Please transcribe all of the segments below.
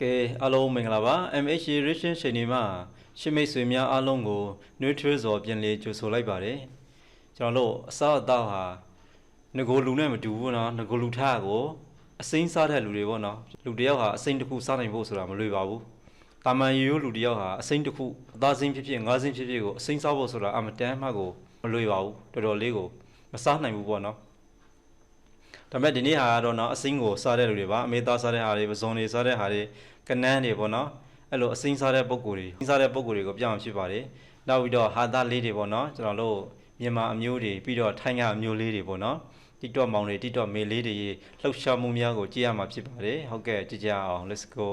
ကဲအားလုံးမင်္ဂလာပါ MH Reaction ရှင်နေမှာရှမိတ်ဆွေများအားလုံးကို neutral ဆိုပြန်လေကြိုဆိုလိုက်ပါတယ်ကျွန်တော်တို့အစားအသောက်ဟာငကိုလူနဲ့မတူဘူးနော်ငကိုလူထားကိုအစိမ်းစားတဲ့လူတွေပေါ့နော်လူတယောက်ဟာအစိမ်းတစ်ခုစားနိုင်ဖို့ဆိုတာမလွယ်ပါဘူးတာမန်ရိုးရိုးလူတယောက်ဟာအစိမ်းတစ်ခုအသားစင်းဖြစ်ဖြစ်ငါးစင်းဖြစ်ဖြစ်ကိုအစိမ်းစားဖို့ဆိုတာအမတန်မှကိုမလွယ်ပါဘူးတော်တော်လေးကိုမစားနိုင်ဘူးပေါ့နော် ဒါပေမဲ့ဒီနေ့ဟာကတော့เนาะအစိမ်းကိုစားတဲ့လူတွေပါအမေသားစားတဲ့ဟာတွေပဇွန်တွေစားတဲ့ဟာတွေကနန်းတွေပေါ့နော်အဲ့လိုအစိမ်းစားတဲ့ပုံကိုယ်တွေအစိမ်းစားတဲ့ပုံကိုယ်တွေကိုပြောင်းဖြစ်ပါတယ်နောက်ပြီးတော့ဟာသားလေးတွေပေါ့နော်ကျွန်တော်တို့မြန်မာအမျိုးတွေပြီးတော့ထိုင်းကအမျိုးလေးတွေပေါ့နော် TikTok မောင်တွေ TikTok မေလေးတွေလှုပ်ရှားမှုများကိုကြည့်ရမှာဖြစ်ပါတယ်ဟုတ်ကဲ့ကြည့်ကြအောင် let's go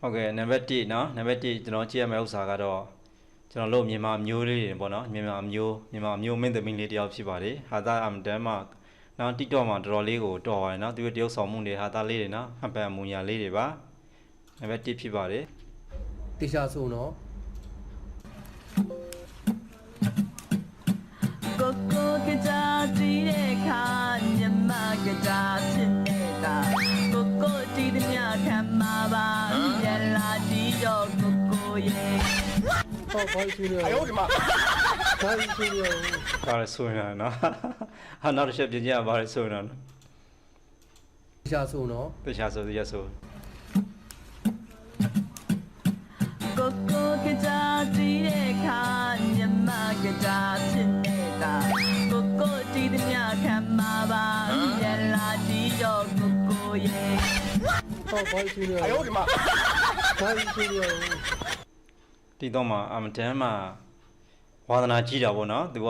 ဟုတ်ကဲ့နံပါတ်1เนาะနံပါတ်1ကျွန်တော်ကြည့်ရမယ့်ဥစ္စာကတော့ကျွန်တော်တို့မြန်မာအမျိုးလေးတွေပေါ့နော်မြန်မာအမျိုးမြန်မာအမျိုးမင်းသမီးလေးတယောက်ဖြစ်ပါတယ်ဟာသားအမ်တန်မှာ နော် TikTok မှာတော်တော်လေးကိုတော်ပါတယ်နော်သူတို့တရုပ်ဆောင်မှုတွေဟာသားလေးတွေနော်ဟန်ပန်မွန်ညာလေးတွေပါနံပါတ်1ဖြစ်ပါတယ်တေချာဆိုနော်ကိုကိုကကြကြည့်တဲ့ခါညမကကြဖြစ်နေတာကိုကိုတည်တဲ့ညခံမှာပါရလာတီတော့ကိုကိုရဲ့ဟောဘာကြီးလဲအယောဒီမှာဘာကြီးလဲဒါဆိုရင်နော် ဟာနောက်တစ်ချက်ပြင်ကြရပါရဆိုရင်နော် တေချာဆိုနော် တခြားဆိုတခြားဆို ကိုကိုကကြကြည့်တဲ့ခါညမကကြဖြစ်နေတာကိုကိုကြည့်တဲ့မြခံမှာပါရလာကြည့်တော့ကိုကိုရဲ့ ဟောဘာရှိနေလဲ哎呦我的妈ဘာရှိနေလဲ ဒီတော့မှအမတန်မှဝါသနာကြီးတာပေါ့နော်သူက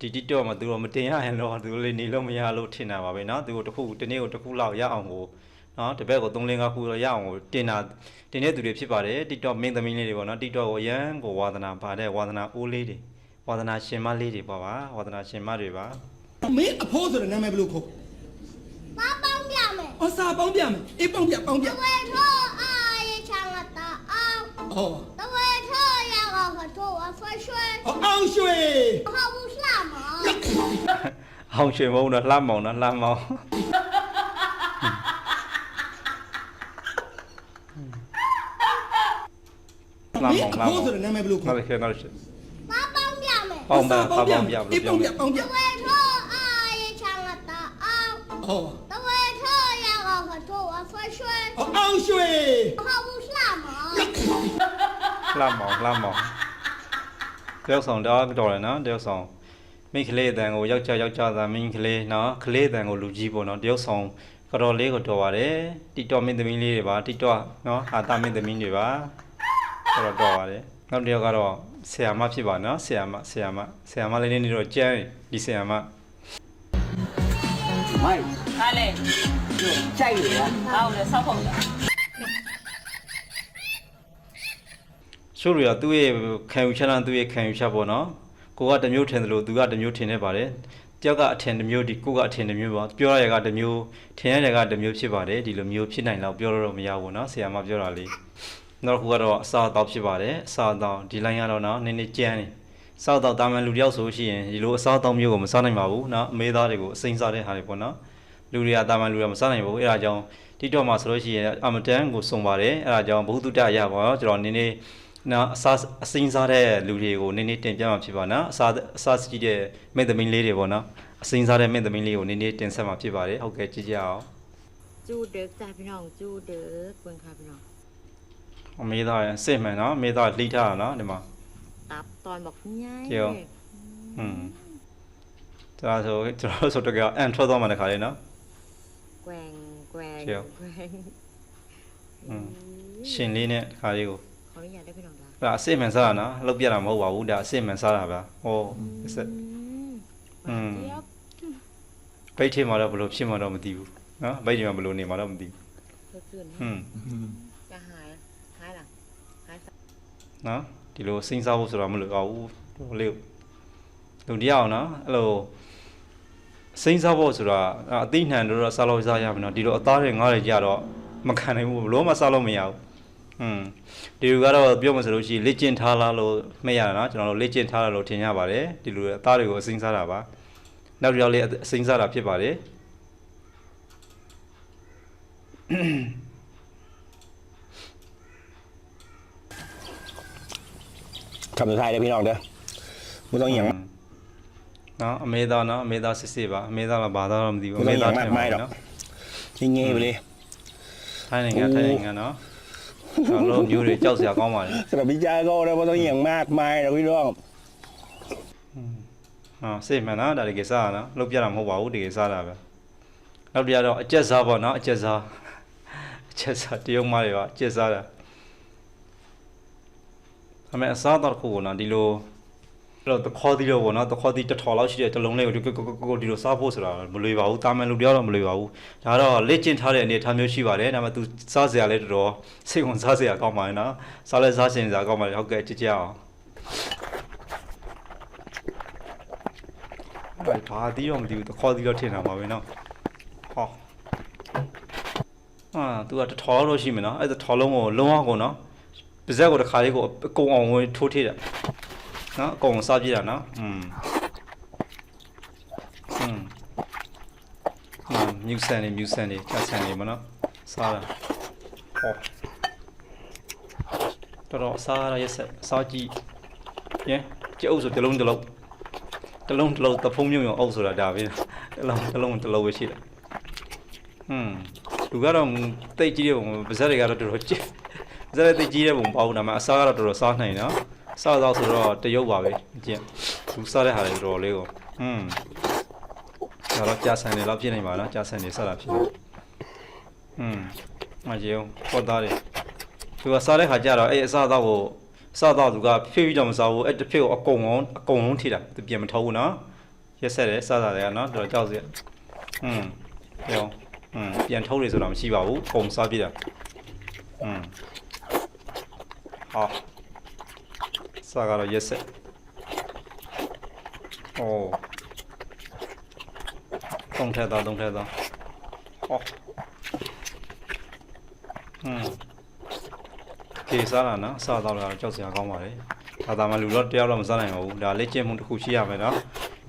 ဒီ TikTok မှာသူတို့မတင်ရရင်တော့သူတို့လေးနေလို့မရလို့ထင်တာပါပဲเนาะသူတို့တစ်ခုတနေ့ကိုတစ်ခုလောက်ရအောင်ကိုเนาะတပတ်ကို3လ5ခုတော့ရအောင်ကိုတင်တာတင်တဲ့သူတွေဖြစ်ပါတယ် TikTok မင်းသမီးလေးတွေပေါ့เนาะ TikTok ကိုအရန်ကိုဝါသနာပါတဲ့ဝါသနာအိုးလေးတွေဝါသနာရှင်မလေးတွေပေါ့ပါဝါသနာရှင်မတွေပါမင်းအဖိုးဆိုတဲ့နာမည်ဘယ်လိုခေါ်မပေါင်းပြမယ်အစာပေါင်းပြမယ်အေးပေါင်းပြပေါင်းပြဝေထောအာရေချမ်းတာအောင်ဟောတဝေထောရအောင်ဟောထောအဆွဲရွှဲအောင်ရွှဲဟော không chuyên môn được làm màu nó làm màu Mamma, mamma. Cosa non è mai blu? Non riesce, non riesce. Ma bombiamo! Bomba, bombiamo, bombiamo. Bombiamo, bombiamo. Dove c'ho ai changata? Oh. Dove c'ho ya ga fa tu a fa shui. Oh, au shui. Ha bu slamo. Slamo, slamo. Đeo sòng đó cái đồ này nó đeo sòng. မ်းမောင်လှမ်းမောင်တယောက်ဆောင်တော့တော်တယ်နော်တယောက်ဆောင်မိန်းကလေးအတန်ကိုယောက်ျားယောက်ျားသားမိန်းကလေးနော်ကလေးအတန်ကိုလူကြီးပေါ့နော်တယောက်ဆောင်တော်လေးကိုတော်ပါတယ် TikTok မင်းသမီးလေးတွေပါ TikTok နော်ဟာတာမင်းသမီးတွေပါတော်တော်တော်ပါတယ်နောက်တစ်ယောက်ကတော့ဆရာမဖြစ်ပါနော်ဆရာမဆရာမဆရာမလေးနေတော့ကျန်းဒီဆရာမမိုက်ဟာလေကြိုက်ရလားဟောလေဆောက်ဖို့လားရှို့ရသူ့ရဲ့ခံယူချက်လားသူ့ရဲ့ခံယူချက်ပေါ့နော် ကိုကတစ်မျိုးထင်တယ်လို့သူကတစ်မျိုးထင်နေပါတယ်တယောက်ကအထင်တစ်မျိုးဒီကိုကအထင်တစ်မျိုးပါပြောရရကတစ်မျိုးထင်ရရကတစ်မျိုးဖြစ်ပါတယ်ဒီလိုမျိုးဖြစ်နိုင်တော့ပြောလို့မရဘူးနော်ဆရာမပြောတာလေးနောက်တစ်ခုကတော့အစာအသောက်ဖြစ်ပါတယ်အစာအသောက်ဒီ line ကတော့နော်နည်းနည်းကြမ်းနေစားတော့တာမန်လူတယောက်ဆိုရှင်ဒီလိုအစားအသောက်မျိုးကိုမစားနိုင်ပါဘူးနော်အမေသားတွေကိုအစိမ်းစားတဲ့ဟာတွေပေါ့နော်လူတွေကတာမန်လူတွေကမစားနိုင်ဘူးအဲဒါကြောင့် TikTok မှာဆိုလို့ရှိရင်အမတန်ကိုစုံပါတယ်အဲဒါကြောင့်ဘုသူတ္တရပါတော့ကျွန်တော်နည်းနည်း နော်အစားအစိမ်းစားတဲ့လူတွေကိုနည်းနည်းတင်ပြမှာဖြစ်ပါနော်အစားအစားကြည့်တဲ့မိသမင်းလေးတွေပေါ့နော်အစိမ်းစားတဲ့မိသမင်းလေးကိုနည်းနည်းတင်ဆက်မှာဖြစ်ပါတယ်ဟုတ်ကဲ့ကြည့်ကြအောင် จูเด็กจ้าพี่น้องจูเด็กเบิ่งค่ะพี่น้อง အမေသားရစစ်မှန်နော်အမေသားလှိထားတာနော်ဒီမှာ ตับตอนบอกคุณยาย เดี๋ยว อืมဒါဆိုကျွန်တော်ဆိုတော့ကအန်ထွက်သွားမှတခါလေးနော် แกว่งแกว่ง เดี๋ยว แกว่ง อืม ရှင်လေးနဲ့တခါလေးကို ขออนุญา ตได้พี่น้องจ้า ဒါအစစ်မှန်စားတာနော်လှုပ်ပြတာမဟုတ်ပါဘူးဒါအစစ်မှန်စားတာပါဟောအစစ် อืม เจี๊ยบ ဘိတ်ထဲမှာတော့ဘယ်လိုဖြစ်မှာတော့မသိဘူးနော်ဘိတ်ထဲမှာဘယ်လိုနေမှာတော့မသိဘူး เพื่อคืน อืม จะหายหายหลังหายสัก နော်ဒီလိုစဉ်းစားဖို့ဆိုတာမလိုတော့ဘူးဟိုလေးလူတယောက်နော်အဲ့လိုစဉ်းစားဖို့ဆိုတာအသိနှံတော့စားလို့စားရမယ်နော်ဒီလိုအသားတွေငါးတွေကြတော့မခံနိုင်ဘူးဘလို့မှစားလို့မရဘူး อืมဒီလူကတော့ပြောမှဆိုလို့ရှိရင်လေ့ကျင့်ထားလားလို့မှတ်ရတာနော်ကျွန်တော်တို့လေ့ကျင့်ထားတယ်လို့ထင်ရပါတယ်ဒီလူအသားတွေကိုအစိမ်းစားတာပါနောက်တစ်ယောက်လေးအစိမ်းစားတာဖြစ်ပါတယ်คำสุดท้ายเลยพี่น้องเด้อไม่ต้องอย่างနော်အမေသားနော်အမေသားစစ်စစ်ပါအမေသားလားဘာသားတော့မသိဘူးအမေသားထိုင်ပါနော်ချင်းငယ်ပဲလေထိုင်နိုင်ငံထိုင်နိုင်ငံနော် ကျွန်တော်တို့မျိုးတွေကြောက်စရာကောင်းပါလေစတော့ဘီကြာကောတော့ဘာလို့ညံမတ်မိုင်းတော့ပြီးတော့ဟာစိတ်မှန်နော်ဒါတကယ်စားနော်လှုပ်ပြတာမဟုတ်ပါဘူးတကယ်စားတာပဲနောက်တရားတော့အကျက်စားပေါ့နော်အကျက်စားအကျက်စားတရုတ်မတွေပါအကျက်စားတာအမေအစားတော့ခုကောနော်ဒီလို အဲ့တော့တခေါ်သီးတော့ပေါ့နော်တခေါ်သီးတစ်ထော်လောက်ရှိတဲ့တစ်လုံးလေးကိုဒီကိုကိုကိုကိုဒီလိုစားဖို့ဆိုတာမလွယ်ပါဘူးတာမန်လူတယောက်တော့မလွယ်ပါဘူးဒါတော့လက်ကျင့်ထားတဲ့အနေအထားမျိုးရှိပါတယ်ဒါပေမဲ့ तू စားစရာလည်းတော်တော်စိတ်ဝင်စားစရာကောင်းပါလေနော်စားလဲစားရှင်စရာကောင်းပါလေဟုတ်ကဲ့ကြည့်ကြအောင်ဘယ်ဘာတီးတော့မသိဘူးတခေါ်တီးတော့ထင်တာပါပဲနော်ဟောအာသူကတစ်ထော်လောက်ရှိမယ်နော်အဲ့ဒါထော်လုံးကိုလုံးဝကုန်နော်ပါဇက်ကိုတစ်ခါလေးကိုအကုန်အောင်ဝင်ထိုးထိတာ နော်အကုန်စားပြတာနော်อืมอืมအာမြူဆန်နေမြူဆန်နေချက်ဆန်နေမနော်စားတာဟောတော်တော်စားရရက်ဆက်စားကြည့်ညကျုပ်ဆိုတစ်လုံးတစ်လုံး တလုံးတလုံးတဖုံးမြုံရုံအုပ်ဆိုတာဒါပဲတလုံးတလုံးတလုံးပဲရှိတယ်ဟွန်းသူကတော့တိတ်ကြီးတဲ့ပုံပါဇက်တွေကတော့တော်တော်ကြည့်ပါဇက်တွေတိတ်ကြီးတဲ့ပုံပေါ့ဒါမှအစားကတော့တော်တော်စားနိုင်နော် စောက်စောက်ဆိုတော့တရုပ်ပါပဲအကျင့်သူစောက်တဲ့ဟာတွေတော်လေးကိုဟွန်းဒါတော့ကြာဆန်နေတော့ဖြစ်နေပါလားကြာဆန်နေဆက်တာဖြစ်နေဟွန်းမကြည့်အောင်ပေါ်သားတယ်သူကစားတဲ့ခါကျတော့အဲ့အစားတော့ကိုစားတော့သူကဖြည့်ပြီးတော့မစားဘူးအဲ့တစ်ဖြည့်ကိုအကုန်လုံးအကုန်လုံးထိတာသူပြင်မထောက်ဘူးနော်ရက်ဆက်တယ်စားတာတွေကနော်တော်တော်ကြောက်စရာဟွန်းပြောင်းဟွန်းပြန်ထုတ်နေဆိုတော့မရှိပါဘူးပုံစားပြတာဟွန်းဟော စားကတော့ရက်ဆက်โอ้သုံးထက်တော့သုံးထက်တော့ဟောอืม ကေစားတာနော်စားတော့လည်းကြောက်စရာကောင်းပါလေဒါသာမှလူတော့တယောက်တော့မစားနိုင်ပါဘူးဒါလက်ကျင့်မှုတစ်ခုရှိရမယ်နော်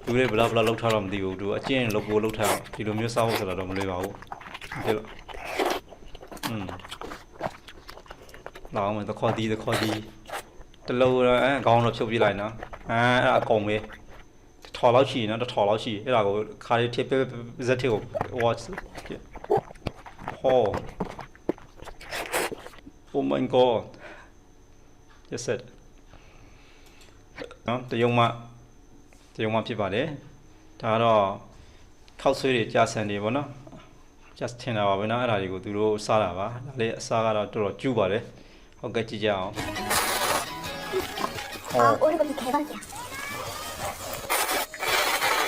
လူတွေဘယ်လောက်ဘယ်လောက်လောက်ထားတော့မသိဘူးသူအကျင့်လောက်ကိုလောက်ထားဒီလိုမျိုးစားဖို့ဆိုတာတော့မလွယ်ပါဘူးဒီလိုอืมတော့မတခေါ်ဒီတခေါ်ဒီ တလုံးတော့အဲခေါင်းတော့ဖြုတ်ပြလိုက်နော်အဲအဲ့ဒါအကုန်ပဲထော်လောက်ရှိနော်တထော်လောက်ရှိအဲ့ဒါကိုခါလေးထည့်ပဲဇက်ထည့်ကို watch ဟော Oh my god. Yes sir. နော်တယုံမတယုံမဖြစ်ပါတယ်ဒါကတော့ခောက်ဆွေးတွေကြာဆန်တွေပေါ့နော် just ထင်တာပါပဲနော်အဲ့ဒါတွေကိုသူတို့စားတာပါဒါလေးအစားကတော့တော်တော်ကျူးပါတယ်ဟုတ်ကဲ့ကြည့်ကြအောင် 어. 오르골이 대박이 야.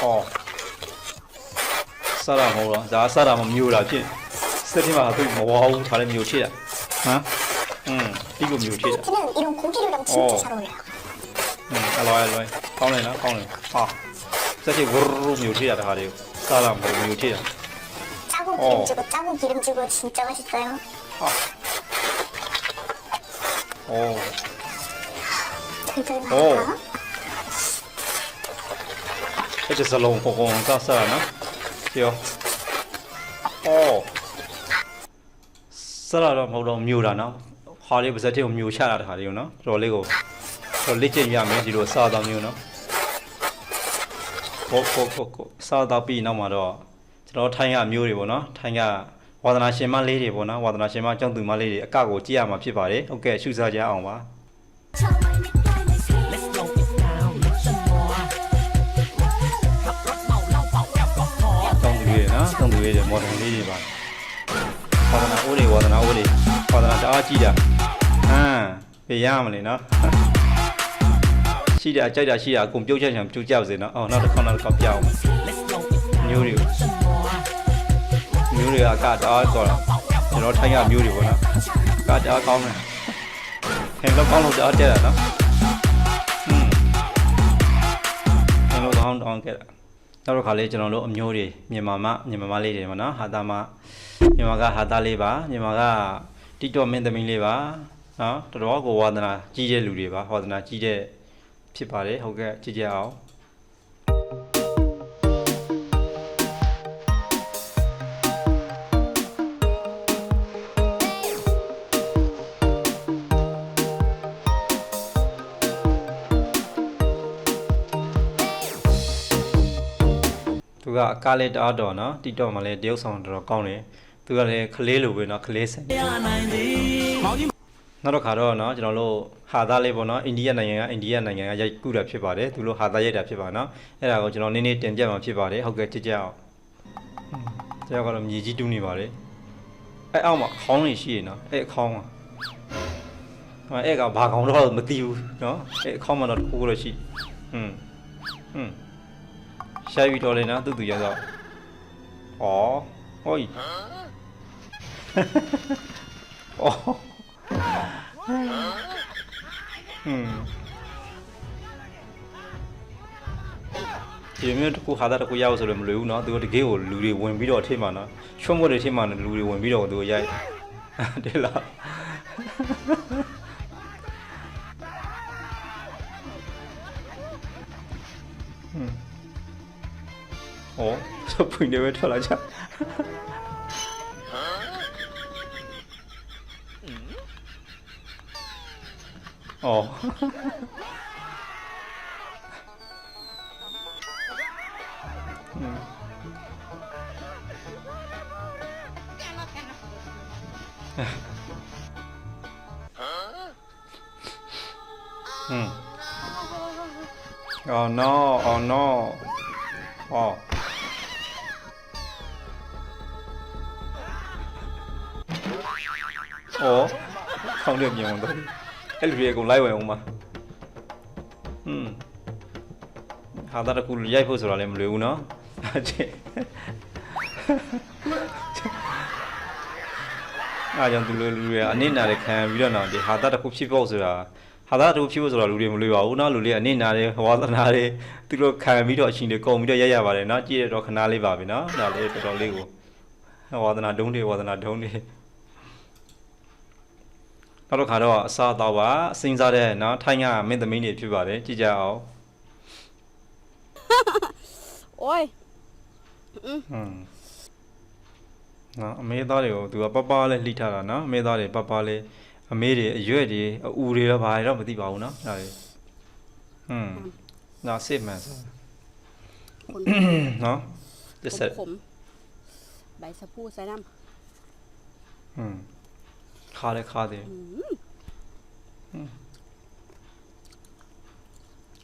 어. 싸라 먹 어. 자, 싸라 먹 미우라 피. 세팅만 하고 뭐 와우 잘해 미우 치 야. 어? 응. 이거 미우 치 야. 그냥 이런 고기류랑 진짜 어. 잘 어울 려. 응. 알로이 알로 이. 가오네나 가오 네. 아. 사실 우르르 미우 치야 다 가래 요. 싸라 먹 미우 치 야. 짜고 기름지고 짜고 기름지고 진짜 맛있어 요. 아. 어. 말 아. အဲ့ဒီစလုံးပုံပုံကစားနော်ကျော်အိုးစားလာတော့မဟုတ်တော့မျိုးတာနော်ဟာလေးပါစက်တိကိုမျိုးချတာတခါလေးကိုနော်တော်လေးကိုတော်လက်ကျင့်ရမယ်ဒီလိုစားတော့မျိုးနော်ကိုကိုကိုကိုစားတော့ပြီးနောက်မှာတော့ကျွန်တော်ထိုင်းကမျိုးတွေပေါ့နော်ထိုင်းကဝါသနာရှင်မလေးတွေပေါ့နော်ဝါသနာရှင်မကျောင်းသူမလေးတွေအကကိုကြည့်ရမှာဖြစ်ပါတယ်ဟုတ်ကဲ့ရှုစားကြအောင်ပါ တွေနော်တောင်းသူတွေမော်ဒန်လေးတွေပါဝါသနာအိုးတွေဝါသနာအိုးတွေဝါသနာတအားကြည့်တာဟမ်ပြရမလဲနော်ရှိတာကြိုက်တာရှိတာအကုန်ပြုတ်ချက်ချင်ပြုတ်ကြပါစေနော်အော်နောက်တစ်ခေါက်နောက်တစ်ခေါက်ပြအောင်မျိုးတွေမျိုးတွေကအကတအားကောတာကျွန်တော်ထိုင်းရမျိုးတွေပေါ့နော်ကတအားကောင်းတယ်ခင်လောက်ကောင်းလို့တအားတက်တာနော်อืมခင်လောက်ကောင်းတောင်းခဲ့တာ နောက်တစ်ခါလေးကျွန်တော်တို့အမျိုးတွေမြန်မာမမြန်မာမလေးတွေပေါ့နော်ဟာတာမမြန်မာကဟာတာလေးပါမြန်မာကတိတော်မင်းသမီးလေးပါနော်တော်တော်ကိုဝါသနာကြီးတဲ့လူတွေပါဝါသနာကြီးတဲ့ဖြစ်ပါတယ်ဟုတ်ကဲ့ကြည့်ကြအောင် ကကားလေးတအားတော်နော် TikTok မှာလည်းတရုပ်ဆောင်တော်တော်ကောင်းတယ်သူကလည်းခလေးလိုပဲနော်ခလေးစင် ရနိုင်သည် နောက်တစ်ခါတော့เนาะကျွန်တော်တို့ဟာသားလေးပေါ့เนาะအိန္ဒိယနိုင်ငံကအိန္ဒိယနိုင်ငံကရိုက်ကူတာဖြစ်ပါတယ်သူတို့ဟာသားရိုက်တာဖြစ်ပါเนาะအဲ့ဒါကိုကျွန်တော်နည်းနည်းတင်ပြမှာဖြစ်ပါတယ်ဟုတ်ကဲ့ကြည့်ကြအောင်ဟွန်းကျွန်တော်ကတော့မြေကြီးတူးနေပါတယ်အဲ့အောက်မှာခေါင်းနေရှိရနော်အဲ့အခေါင်းမှာဟိုအဲ့ကဘာခေါင်းတော့မသိဘူးเนาะအဲ့အခေါင်းမှာတော့တစ်ခုခုတော့ရှိဟွန်းဟွန်း ရှာပြီးတော့လေနော်သူ့သူရတော့ဩဟိုးဩ อืมဒီမျိုးတစ်ခုဟာတာတစ်ခုရအောင်ဆိုလည်းမလွယ်ဘူးเนาะသူတို့တကယ်ကိုလူတွေဝင်ပြီးတော့အထိမှနော်ချွတ်မွတ်တွေအထိမှနော်လူတွေဝင်ပြီးတော့သူရိုက်တယ်လား စပွင့်တွေပဲထွက်လာကြဩ Hmm. Oh no, oh no. Oh. Oh. Không được nhiều một thôi. Cái lùi cũng lấy về không mà. Hmm. ဟာတာတစ်ခုရိုက်ဖို့ဆိုတာလည်းမလွယ်ဘူးเนาะအဲ့ဒါကြောင့်သူလူလူတွေအနစ်နာတွေခံပြီးတော့တော့ဒီဟာတာတစ်ခုဖြစ်ဖို့ဆိုတာဟာတာတစ်ခုဖြစ်ဖို့ဆိုတာလူတွေမလွယ်ပါဘူးเนาะလူတွေအနစ်နာတွေဝါသနာတွေသူတို့ခံပြီးတော့အချိန်တွေကုန်ပြီးတော့ရိုက်ရပါတယ်เนาะကြည့်ရတော့ခဏလေးပါပြီเนาะဒါလေးတော်တော်လေးကိုဝါသနာဒုံးတွေဝါသနာဒုံးတွေ နောက်တစ်ခါတော့အစားတော့ပါစဉ်းစားတဲ့เนาะထိုင်းကမင်းသမီးတွေဖြစ်ပါတယ်ကြည့်ကြအောင် โอ้ย อืมနော်အမေသားတွေကိုသူကပပလေးလှိထားတာနော်အမေသားတွေပပလေးအမေတွေအရွက်တွေအူတွေတော့ဘာတွေတော့မသိပါဘူးနော်ဒါတွေอืมနော်စစ်မှန်ဆို คน နော်တစ်ဆက် ขมๆใบสะพูใส่น้ อืม ခါလဲခါသေးဟွန်း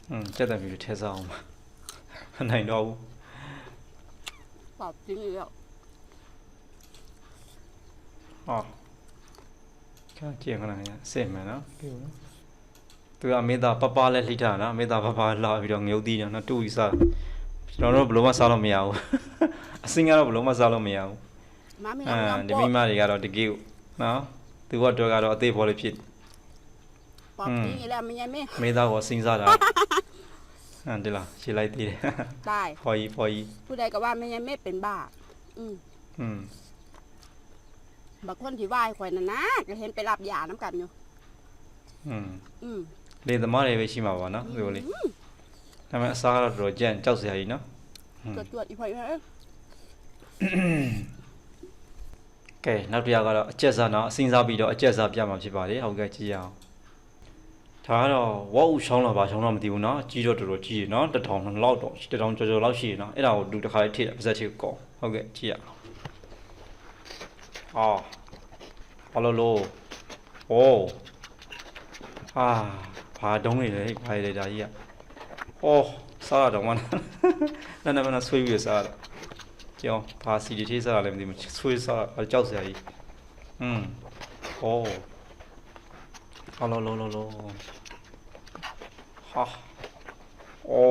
ဟွန်းတက်တယ်ပြီးထဲစားအောင်ပါနိုင်တော့ဘူးပါပြီးရောအော်ကြောက်ကြည့်ခဏရစိတ်မှန်နော်ပြီးဘူးနော်သူကမေတ္တာပပလဲလှိထားတာမေတ္တာပပလာပြီးတော့ငုတ်သီးတယ်နော်တူကြီးစားကျွန်တော်တို့ဘလို့မစားလို့မရဘူးအစင်းကတော့ဘလို့မစားလို့မရဘူးမမရဘူးဒီမိမတွေကတော့တကယ်နော် သူကတော့ကတော့အသေးပေါ်လေးဖြစ် ปอบจริงเลยไม่ยังไม่ မေသားကိုစဉ်းစားတာဟန်ဒီလားရှင်းလိုက်သေးတယ် ตาย ဖော်ကြီးဖော်ကြီး ผู้ใดก็ว่าไม่ยังไม่เป็นบ้า อืม อืม บางคนที่ว่าให้ข่อยน่ะนะก็เห็นไปรับยาน้ำกันอยู่ อืม อืม လေသမားတွေပဲရှိမှာပါနော်ဒီလိုလေးဒါပေမဲ့အစားကတော့တော်တော်ကြမ်းကြောက်စရာကြီးနော် ตรวจตรวจอีกข่อยเอ้ย ကဲနောက်တစ်ယောက်ကတော့အကျက်စားနော်အစဉ်းစားပြီးတော့အကျက်စားပြမှာဖြစ်ပါတယ်ဟုတ်ကဲ့ကြည့်ရအောင်ဒါကတော့ဝေါ့ဦးချောင်းလာပါချောင်းတော့မသိဘူးနော်ကြီးတော့တော်တော်ကြီးရနော်တစ်ထောင်လောက်တော့တစ်ထောင်ကျော်ကျော်လောက်ရှိရနော်အဲ့ဒါကိုလူတစ်ခါလေးထိတယ်ပါဇက်ချေကောဟုတ်ကဲ့ကြည့်ရအောင်အော်ဘာလို့လို့โอ้အာဘာတုံးနေလဲဘာလဲဒါကြီးอ่ะအော်စားရတော့မနာနာမနာဆွေးပြီးစားရ ကြောင်ဘာစီဒီသေးစားရလဲမသိဘူးဆွေးစားအကြောက်စရာကြီးอืมโอ้အော်လောလောလောလောဟာโอ้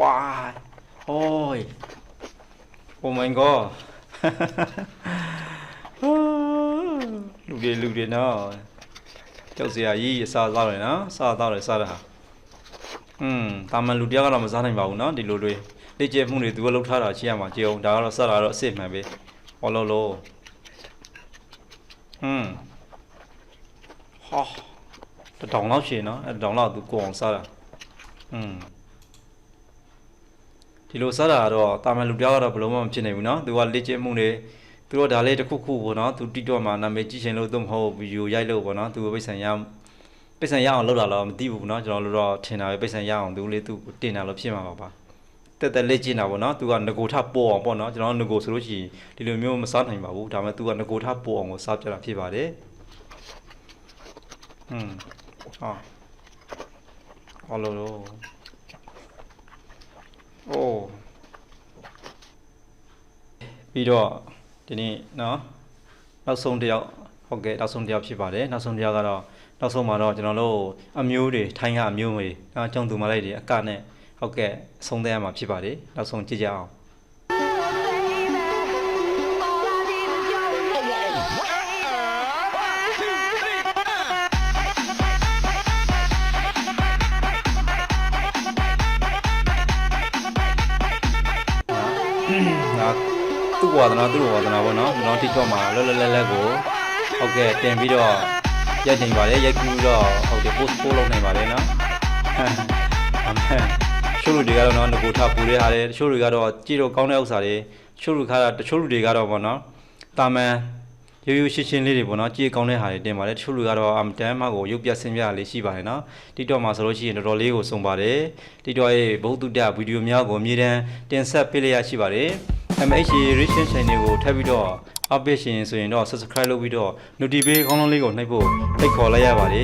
ว้ายโอ้ย Oh my god လူတွေလူတွေနော်ကြောက်စရာကြီးအစားစားတယ်နော်စားသားတယ်စားတာဟာอืมတာမန်လူတယောက်ကတော့မစားနိုင်ပါဘူးနော်ဒီလိုတွေ လေ့ကျင့်မှုတွေသူကလှုပ်ထားတာရှိရမှာကြည့်အောင်ဒါကတော့စတာတော့အစ်စ်မှန်ပဲဟောလောလောဟွန်းဟာတတောင်လောက်ရှင်နော်အဲတောင်လောက်သူကိုအောင်စားတာဟွန်းဒီလိုစားတာကတော့တာမန်လူပြောက်ကတော့ဘလုံးမဖြစ်နိုင်ဘူးနော်သူကလေ့ကျင့်မှုတွေသူတို့ဒါလေးတစ်ခုခုပေါ့နော်သူ TikTok မှာနာမည်ကြည့်ရှင်လို့သူမဟုတ်ဗီဒီယိုရိုက်လို့ပေါ့နော်သူပိတ်ဆံရပိတ်ဆံရအောင်လုပ်တာတော့မသိဘူးပေါ့နော်ကျွန်တော်တို့တော့ထင်တာပဲပိတ်ဆံရအောင်သူလေးသူတင်တာလို့ဖြစ်မှာပါပါ တက်တက်လက်ကျင်တာပေါ့နော်သူကငကိုထပို့အောင်ပေါ့နော်ကျွန်တော်ငကိုဆိုလို့ရှိရင်ဒီလိုမျိုးမစားနိုင်ပါဘူးဒါပေမဲ့သူကငကိုထပို့အောင်ကိုစားပြတာဖြစ်ပါတယ်ဟွန်းဟာဟောလို့လို့အိုးပြီးတော့ဒီနေ့နော်နောက်ဆုံးတစ်ယောက်ဟုတ်ကဲ့နောက်ဆုံးတစ်ယောက်ဖြစ်ပါတယ်နောက်ဆုံးတစ်ယောက်ကတော့နောက်ဆုံးမှာတော့ကျွန်တော်တို့အမျိုးတွေထိုင်းကအမျိုးတွေနော်ကျုံသူမလိုက်တွေအကနဲ့ ဟုတ်ကဲ့ဆုံးသက်ရမှာဖြစ်ပါတယ်နောက်ဆုံးကြည့်ကြအောင်ငါသူ့ဝါဒနာသူ့ဝါဒနာပေါ့နော်ကျွန်တော် TikTok မှာလောလောလတ်လတ်ကိုဟုတ်ကဲ့တင်ပြီးတော့ရိုက်နေပါတယ်ရိုက်ပြီးတော့ဟုတ်တယ် post post လုပ်နေပါတယ်နော်အမေ ချို့လူတွေကတော့နော်ငကိုထပူတဲ့ဟာတွေတချို့တွေကတော့ကြည့်တော့ကောင်းတဲ့ဥစ္စာတွေတချို့လူခါတချို့လူတွေကတော့ပေါ့နော်တာမန်ရိုးရိုးရှင်းရှင်းလေးတွေပေါ့နော်ကြည့်ကောင်းတဲ့ဟာတွေတင်ပါတယ်တချို့လူကတော့အမ်တန်မကိုရုပ်ပြဆင်းပြလေးရှိပါတယ်နော် TikTok မှာဆိုလို့ရှိရင်တော်တော်လေးကိုစုံပါတယ် TikTok ရဲ့ဘုသူတ္တဗီဒီယိုများကိုအမြဲတမ်းတင်ဆက်ပေးလျက်ရှိပါတယ် MH Reaction Channel ကိုထပ်ပြီးတော့ update ရှင်ဆိုရင်တော့ subscribe လုပ်ပြီးတော့ notification ကောင်းလုံးလေးကိုနှိပ်ဖို့ဖိတ်ခေါ်လိုက်ရပါတယ်